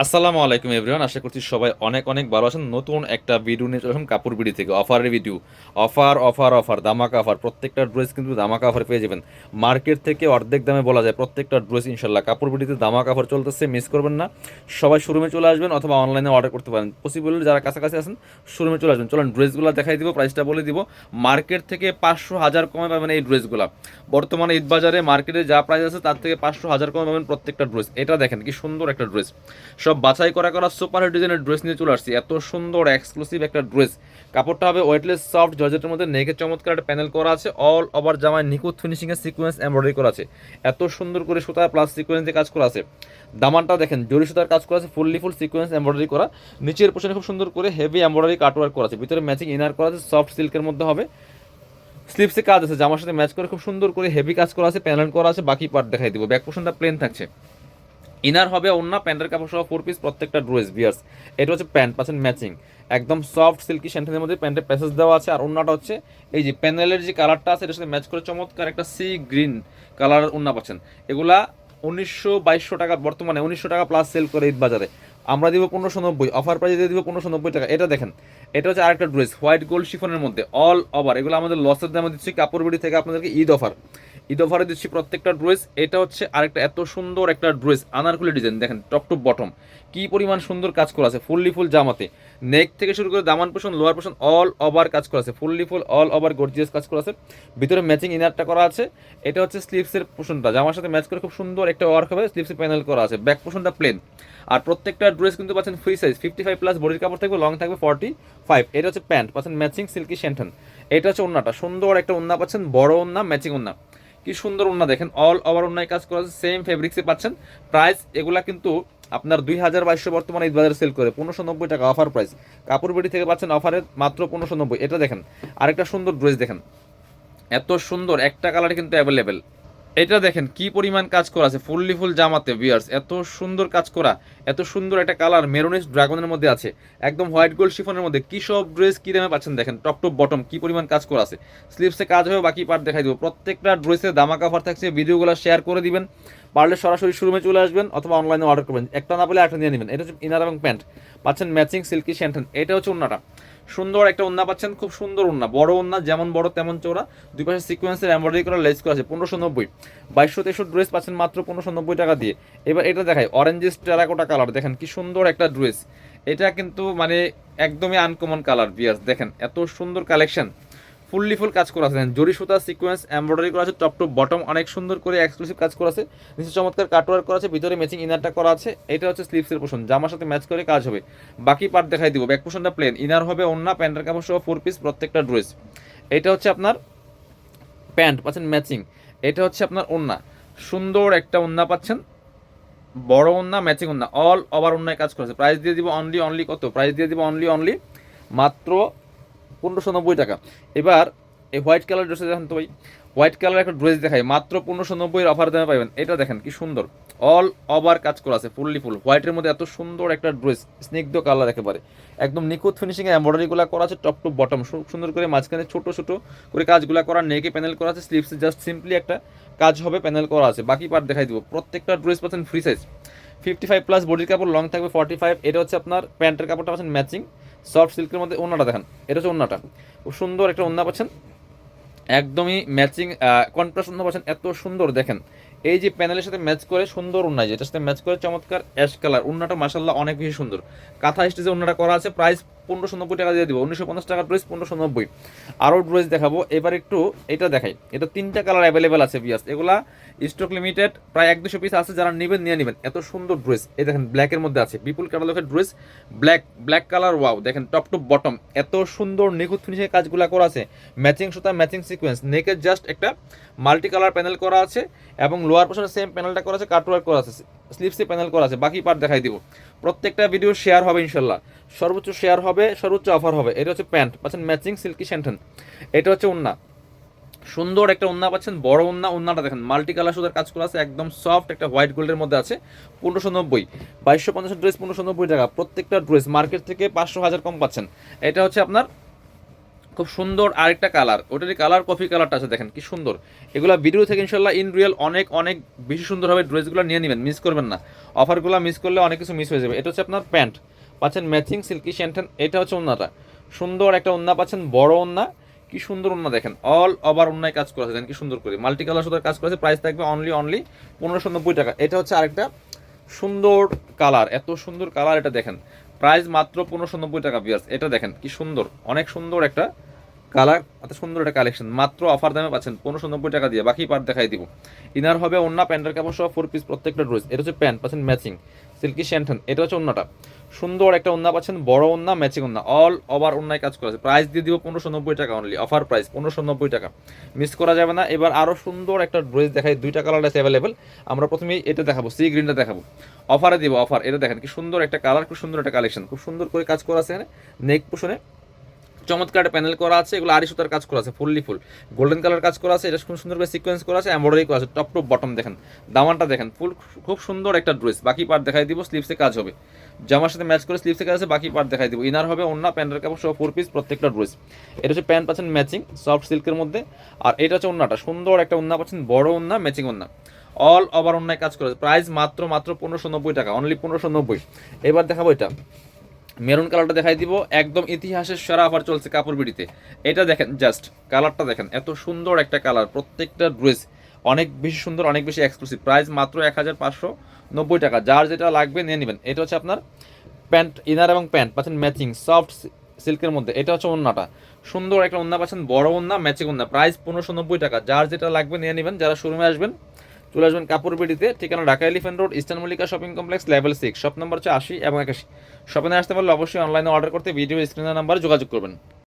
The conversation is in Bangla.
আসসালামু আলাইকুম এভরিওয়ান, আশা করছি সবাই অনেক অনেক ভালো আছেন। নতুন একটা ভিডিও নিয়ে চলে আসলাম কাপড় বিড়ি থেকে। অফারের ভিডিও অফার অফার অফার দামাকা অফার। প্রত্যেকটা ড্রেস কিন্তু দামাকা অফার পেয়ে যাবেন। মার্কেট থেকে অর্ধেক দামে বলা যায় প্রত্যেকটা ড্রেস ইনশাল্লাহ কাপড় বিড়িতে দামাকা অফার চলতেছে মিস করবেন না। সবাই শোরুমে চলে আসবেন অথবা অনলাইনে অর্ডার করতে পারেন। পসিবল যারা কাছাকাছি আছেন শোরুমে চলে আসবেন। চলুন ড্রেসগুলো দেখাই দিব প্রাইসটা বলে দিব। মার্কেট থেকে পাঁচশো হাজার কমে পাবেন এই ড্রেসগুলো বর্তমানে ঈদ বাজারে মার্কেটে যা প্রাইস আছে, তার থেকে পাঁচশো হাজার কমে পাবেন প্রত্যেকটা ড্রেস এটা দেখেন, কি সুন্দর একটা ড্রেস সব বাছাই করা করা সুপার ডিজাইনের ড্রেস নিয়ে চলে আসছি। এত সুন্দর এক্সক্লুসিভ একটা ড্রেস। কাপড়টা হবে ওয়েটলেস সফট জর্জেটের মধ্যে নেকের চমৎকার একটা প্যানেল করা আছে। অল ওভার জামায় নিখুঁত ফিনিশিংয়ের সিকোয়েন্স এমব্রয়ডারি করা আছে। এত সুন্দর করে সুতা প্লাস সিকোয়েন্সে কাজ করা আছে। দামানটা দেখেন জরি সুতার কাজ করা আছে ফুললি ফুল সিকোয়েন্স এমব্রয়ডারি করা। নিচের পোশনে খুব সুন্দর করে হেভি এমব্রয়ডারি কাটওয়ার্ক করা আছে। ভিতরে ম্যাচিং ইনার করা আছে সফট সিল্কের মধ্যে হবে। স্লিপসে কাজ আছে, জামার সাথে ম্যাচ করে খুব সুন্দর করে হেভি কাজ করা আছে প্যানেল করা আছে, বাকি পার্ট দেখাই দিব। ব্যাক পোর্শনটা প্লেন থাকছে। ইনার হবে অন্য প্যান্টের কাপড় সহ ফোর পিস প্রত্যেকটা ড্রেস বিয়ার্স এটা হচ্ছে প্যান্ট পাচ্ছেন ম্যাচিং একদম সফট সিল্কি স্যান্টেনের মধ্যে প্যান্টের প্যাসেজ দেওয়া আছে। আর অন্যটা হচ্ছে, এই যে প্যানেলের যে কালারটা আছে, এটার সাথে ম্যাচ করে চমৎকার একটা সি গ্রিন কালার অন্য পাচ্ছেন। এগুলা উনিশশো বাইশশো টাকা, বর্তমানে উনিশশো টাকা প্লাস সেল করে ঈদ বাজারে। আমরা দিব পনেরোশো নব্বই অফার প্রাইসে দিয়ে দিব পনেরোশো নব্বই টাকা। এটা দেখেন, এটা হচ্ছে আরেকটা ড্রেস হোয়াইট গোল্ড শিফনের মধ্যে অল ওভার এগুলো আমাদের লসের দামে দিচ্ছি কাপড় বিড়ি থেকে আপনাদেরকে ঈদ অফার ঈদ অফারে দিচ্ছি প্রত্যেকটা ড্রেস। এটা হচ্ছে আরেকটা এত সুন্দর একটা ড্রেস, আনারকুলি ডিজাইন। দেখেন টপ টু বটম। কি পরিমাণ সুন্দর কাজ করা আছে, ফুললি ফুল জামাতে। নেক থেকে শুরু করে দামান পোষণ, লোয়ার পোষণ, অল ওভার কাজ করা আছে, fully full, all over gorgeous কাজ করা আছে। ভিতরে ম্যাচিং ইনারটা করা আছে। এটা হচ্ছে স্লিভসের পোষণটা। জামার সাথে ম্যাচ করে খুব সুন্দর একটা ওয়ার্ক হবে, স্লিভসের প্যানেল করা আছে, ব্যাক পোষণটা প্লেন। আর প্রত্যেকটা ড্রেস কিন্তু পাচ্ছেন free size fifty five plus বডির কাপড় থাকবে লং থাকবে ফর্টি ফাইভ এটা হচ্ছে প্যান্ট, পাচ্ছেন ম্যাচিং সিল্কি শ্যান্টন এটা হচ্ছে ওন্নাটা, সুন্দর একটা ওন্না পাচ্ছেন, বড় ওন্না, ম্যাচিং ওন্না। কি সুন্দর ওনা দেখেন অল ওভার ওনায় কাজ করা আছে সেম ফেব্রিক্সে পাচ্ছেন। প্রাইস এগুলা কিন্তু আপনার দুই হাজার বাইশশো বর্তমানে ঈদ বাজারে সেল করে, পনেরোশো নব্বই টাকা অফার প্রাইস কাপড় বেটি থেকে পাচ্ছেন অফারে মাত্র পনেরোশো নব্বই, এটা দেখেন। আরেকটা সুন্দর ড্রেস দেখেন। এত সুন্দর, একটা কালার কিন্তু অ্যাভেলেবেল এটা দেখেন, কি পরিমাণ কাজ করা আছে। ফুললি ফুল জামাতে বিয়ার্স এত সুন্দর কাজ করা, এত সুন্দর একটা কালার মেরুনিস ড্রাগনের মধ্যে আছে। একদম হোয়াইট গোল্ড শিফনের মধ্যে। কি সব ড্রেস কি দামে পাচ্ছেন দেখেন টপ টপ বটম কি পরিমাণ কাজ করা আছে। স্লিপসে কাজ হবে বাকি পার্ট দেখাই দেবো। প্রত্যেকটা ড্রেসে দামা কাভার থাকছে ভিডিওগুলো শেয়ার করে দিবেন। পারলে সরাসরি শোরুমে চলে আসবেন অথবা অনলাইনে অর্ডার করবেন। একটা না পেলে একটা নিয়ে নেবেন। এটা হচ্ছে ইনার এবং প্যান্ট পাচ্ছেন ম্যাচিং সিল্কি শ্যান্টন এটা হচ্ছে অন্যটা সুন্দর একটা ওন্না পাচ্ছেন, খুব সুন্দর ওন্না বড় ওন্না যেমন বড় তেমন চৌড়া দুই পাশে সিকোয়েন্সের এমব্রয়ডারি করা লেস করা আছে, পনেরোশো নব্বই। বাইশশো তেইশশো ড্রেস পাচ্ছেন মাত্র পনেরোশো নব্বই টাকা দিয়ে। এবার এটা দেখায় অরেঞ্জেস টেরাকোটা কালার দেখেন কি সুন্দর একটা ড্রেস এটা কিন্তু মানে একদমই আনকমন কালার বিয়ার্স দেখেন, এত সুন্দর কালেকশন ফুললি ফুল কাজ করা আছে। জরি সুতা সিকোয়েন্স এমব্রয়ডারি করা আছে টপ টু বটম অনেক সুন্দর করে এক্সক্লুসিভ কাজ করা আছে। নিচে চমৎকার কাটওয়ার্ক করা আছে, ভিতরে ম্যাচিং ইনারটা করা আছে। এটা হচ্ছে স্লিভসের পোষণ জামার সাথে ম্যাচ করে কাজ হবে। বাকি পার্ট দেখাই দিব ব্যাক পোষণটা প্লেন ইনার হবে অন্য প্যান্টের কাপড় সহ ফোর পিস প্রত্যেকটা ড্রেস এটা হচ্ছে আপনার প্যান্ট পাচ্ছেন ম্যাচিং এটা হচ্ছে আপনার ওন্না সুন্দর একটা ওন্না পাচ্ছেন। বড় ওন্না ম্যাচিং ওন্না অল ওভার ওন্নায় কাজ করেছে প্রাইস দিয়ে দিব অনলি অনলি কত? প্রাইস দিয়ে দিব অনলি অনলি মাত্র পনেরোশো নব্বই টাকা। এবার এই হোয়াইট কালার ড্রেসে দেখেন তো ভাই, হোয়াইট কালার একটা ড্রেস দেখাই, মাত্র পনেরোশো নব্বই অফার দামে পাবেন এটা দেখেন কি সুন্দর অল ওভার কাজ করা আছে ফুললি ফুল হোয়াইটের মধ্যে এত সুন্দর একটা ড্রেস, স্নিগ্ধ কালার একেবারে। একদম নিখুঁত ফিনিশিং এমব্রয়ডারিগুলো করা আছে টপ টু বটম সুন্দর করে মাঝখানে ছোট ছোট করে কাজগুলো করা নেকে প্যানেল করা আছে স্লিপসে জাস্ট সিম্পলি একটা কাজ হবে প্যানেল করা আছে। বাকি পার্ট দেখাই দিব। প্রত্যেকটা ড্রেস পাচ্ছেন free size fifty five plus বডির কাপড় লং থাকবে ফর্টি ফাইভ এটা হচ্ছে আপনার প্যান্টের কাপড়টা পাচ্ছেন ম্যাচিং সফট সিল্কের মধ্যে ওনাটা দেখেন, এটা হচ্ছে ওনাটা খুব সুন্দর একটা ওনা পাচ্ছেন। একদমই ম্যাচিং কন্ট্রাস্ট ওনা পাচ্ছেন। এত সুন্দর দেখেন। এই যে প্যানেলের সাথে ম্যাচ করে সুন্দর উন্নয় যেটার সাথে ম্যাচ করে চমৎকার অ্যাশ কালার। উন্নাটা মাসাল্লাহ অনেক বেশি সুন্দর। কাঁথা স্টেজে উন্নাটা করা আছে, প্রাইস পনেরোশো নব্বই টাকা দিয়ে দিব, উনিশশো পঞ্চাশ টাকার ড্রেস পনেরোশো নব্বই। আরও ড্রেস দেখাবো, এবার একটু এটা দেখাই। এটা তিনটা কালার অ্যাভেলেবেল আছে বিয়াস এগুলা স্টক লিমিটেড প্রায় এক দুশো পিস আছে, যারা নেবেন, নিয়ে নেবেন। এত সুন্দর ড্রেস এই দেখেন ব্ল্যাকের মধ্যে আছে। বিপুল ক্যাটালগের dress black black colour wow দেখেন টপ টু বটম এত সুন্দর নিখুঁত ফিনিশিং কাজগুলো করা আছে। ম্যাচিং সুতা ম্যাচিং সিকোয়েন্স নেকের জাস্ট একটা মাল্টি কালার প্যানেল করা আছে এবং লোয়ার পোর্শনে সেম প্যানেলটা করা আছে কাটওয়ার্ক করা আছে। স্লিপসে প্যানেল করা আছে। বাকি পার্ট দেখাই দিব। প্রত্যেকটা ভিডিও শেয়ার হবে, ইনশাল্লাহ। সর্বোচ্চ শেয়ার হবে সর্বোচ্চ অফার হবে। এটা হচ্ছে প্যান্ট পাচ্ছেন ম্যাচিং সিল্কি শ্যান্টন এটা হচ্ছে ওন্না সুন্দর একটা ওন্না পাচ্ছেন, বড় ওন্না উন্নাটা দেখেন মাল্টি কালার সুদের কাজ করা আছে, একদম সফট একটা হোয়াইট গোল্ডের মধ্যে আছে, পনেরোশো নব্বই। বাইশশো পঞ্চাশ ড্রেস পনেরোশো নব্বই টাকা, প্রত্যেকটা ড্রেস মার্কেট থেকে পাঁচশো হাজার কম পাচ্ছেন। এটা হচ্ছে আপনার খুব সুন্দর আরেকটা কালার ওটারই কালার কফি কালারটা আছে, দেখেন কি সুন্দর। এগুলো ভিডিও থেকে ইনশাল্লাহ ইন রিয়েল অনেক অনেক বেশি সুন্দরভাবে ড্রেসগুলো নিয়ে নেবেন মিস করবেন না। অফারগুলো মিস করলে অনেক কিছু মিস হয়ে যাবে। এটা হচ্ছে আপনার প্যান্ট পাচ্ছেন ম্যাচিং সিল্কি শ্যান্টেন এটা হচ্ছে ওন্নাটা। সুন্দর একটা ওন্না পাচ্ছেন, বড় ওন্না। কি সুন্দর ওন্না দেখেন অল ওভার ওন্নায় কাজ করেছে দেখেন কি সুন্দর করে। মাল্টি কালার সুতার কাজ করেছে প্রাইস থাকবে অনলি অনলি পনেরোশো নব্বই টাকা। এটা হচ্ছে আরেকটা সুন্দর কালার এত সুন্দর কালার এটা দেখেন। প্রাইস মাত্র পনেরোশো নব্বই টাকা বিয়ার্স এটা দেখেন কি সুন্দর, অনেক সুন্দর একটা কালার, এত সুন্দর একটা কালেকশন। মাত্র অফার দামে পাচ্ছেন পনেরোশো নব্বই টাকা দিয়ে। বাকি পার্ট দেখাই দিব। ইনার হবে অন্য প্যান্টের কাপড় সহ ফোর পিস প্রত্যেকটা ড্রেস এটা হচ্ছে প্যান্ট পাচ্ছেন ম্যাচিং সিল্কি শ্যান্টন এটা হচ্ছে অন্যটা সুন্দর একটা ওন্না পাচ্ছেন, বড় ওন্না ম্যাচিং ওন্না অল ওভার ওন্নায় কাজ করেছে প্রাইস দিয়ে দিব পনেরোশো নব্বই টাকা অনলি অফার প্রাইস পনেরোশো নব্বই টাকা। মিস করা যাবে না। এবার আরও সুন্দর একটা ড্রেস দেখাই। দুইটা কালার আছে অ্যাভেলেবেল আমরা প্রথমেই এটা দেখাবো সি গ্রিনটা দেখাবো। অফারে দিব অফার এটা দেখেন কি সুন্দর একটা কালার খুব সুন্দর একটা কালেকশন খুব সুন্দর করে কাজ করা আছে নেক পোষণে চমৎকার প্যানেল করা আছে, এগুলো আড়ি সুতার কাজ করা আছে, ফুললি ফুল। গোল্ডেন কালার কাজ করা আছে, এটা খুব সুন্দর করে সিকোয়েন্স করা আছে এমব্রয়ডারি করা আছে টপ টপ বটম দেখেন, দামানটা দেখেন, ফুল খুব সুন্দর একটা ড্রেস বাকি পার্ট দেখাই দিব স্লিপসে কাজ হবে। জামার সাথে ম্যাচ করে স্লিপসে কাজ আছে, বাকি পার্ট দেখাই দিব ইনার হবে অন্য প্যান্টের কাপড় সহ ফোর পিস প্রত্যেকটা ড্রেস এটা হচ্ছে প্যান্ট পাচ্ছেন ম্যাচিং সফট সিল্কের মধ্যে, আর এটা হচ্ছে অন্যটা সুন্দর একটা অন্য পাচ্ছেন, বড় অন্য ম্যাচিং অন্য অল ওভার অন্যায় কাজ করেছে প্রাইস মাত্র মাত্র পনেরোশো নব্বই টাকা অনলি পনেরোশো নব্বই। এবার দেখাবো এটা। মেরুন কালারটা দেখাই দিব। একদম ইতিহাসের সেরা অফার চলছে কাপড় বিড়িতে। এটা দেখেন জাস্ট কালারটা দেখেন, এত সুন্দর একটা কালার, প্রত্যেকটা ড্রেস অনেক বেশি সুন্দর, অনেক বেশি এক্সক্লুসিভ প্রাইস মাত্র এক হাজার পাঁচশো নব্বই টাকা। যার যেটা লাগবে নিয়ে নেবেন। এটা হচ্ছে আপনার প্যান্ট ইনার এবং প্যান্ট, পাচ্ছেন ম্যাচিং সফট সিল্কের মধ্যে। এটা হচ্ছে ওন্নাটা। সুন্দর একটা ওন্না পাচ্ছেন, বড় ওন্না ম্যাচিং ওন্না। প্রাইস পনেরোশো নব্বই টাকা। যার যেটা লাগবে নিয়ে নেবেন। যারা শোরুমে আসবেন চলে আসবেন কাপুর বিডিতে ঠিকানা Dhaka Elephant Road, Eastern Mallika shopping complex, level six. Shop number হচ্ছে আশি এবং একাশি। শপিংয়ে আসতে পারলে অবশ্যই অনলাইনে অর্ডার করতে ভিডিও স্ক্রিনের নাম্বারে যোগাযোগ করবেন।